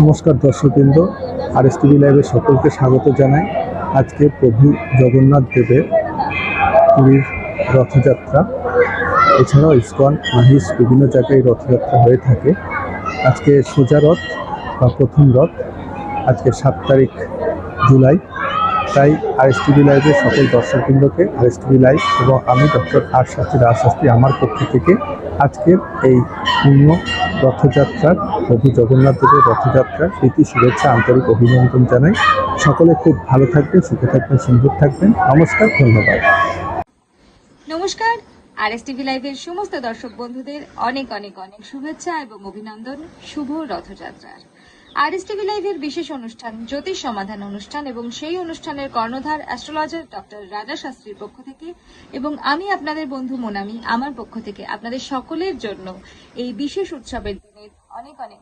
নমস্কার দর্শকবৃন্দ আর S TV লাইভে সকলকে স্বাগত জানাই। আজকে প্রভু জগন্নাথ দেবের পুরীর রথযাত্রা। এছাড়াও ইস্কন, মাহিস বিভিন্ন জায়গায় রথযাত্রা হয়ে থাকে। আজকে সোজা রথ বা প্রথম রথ, আজকে সাত তারিখ জুলাই। তাই আর এস টিভি লাইভের সকল দর্শকবৃন্দকে আর এস টিভি লাইভ এবং আমি ডক্টর আর শাস্ত্রী রাজ শাস্ত্রী আমার পক্ষ থেকে আজকের এই পূর্ণ রথযাত্রার প্রভু জগন্নাথ দেবের রথযাত্রার প্রীতি, শুভেচ্ছা, আন্তরিক অভিনন্দন জানাই। সকলে খুব ভালো থাকবেন, সুখে থাকবেন, সুন্দর থাকবেন। নমস্কার, ধন্যবাদ। নমস্কার। আর এস টিভি লাইভের সমস্ত দর্শক বন্ধুদের অনেক অনেক অনেক শুভেচ্ছা এবং অভিনন্দন। শুভ রথযাত্রার। আর এস লাইভের বিশেষ অনুষ্ঠান, জ্যোতিষ সমাধান অনুষ্ঠান এবং সেই অনুষ্ঠানের কর্ণধার অ্যাস্ট্রোলজার ডক্টর রাজা শাস্ত্রীর পক্ষ থেকে এবং আমি আপনাদের বন্ধু মোনামি, আমার পক্ষ থেকে আপনাদের সকলের জন্য এই বিশেষ উৎসবের অনেক অনেক অনেক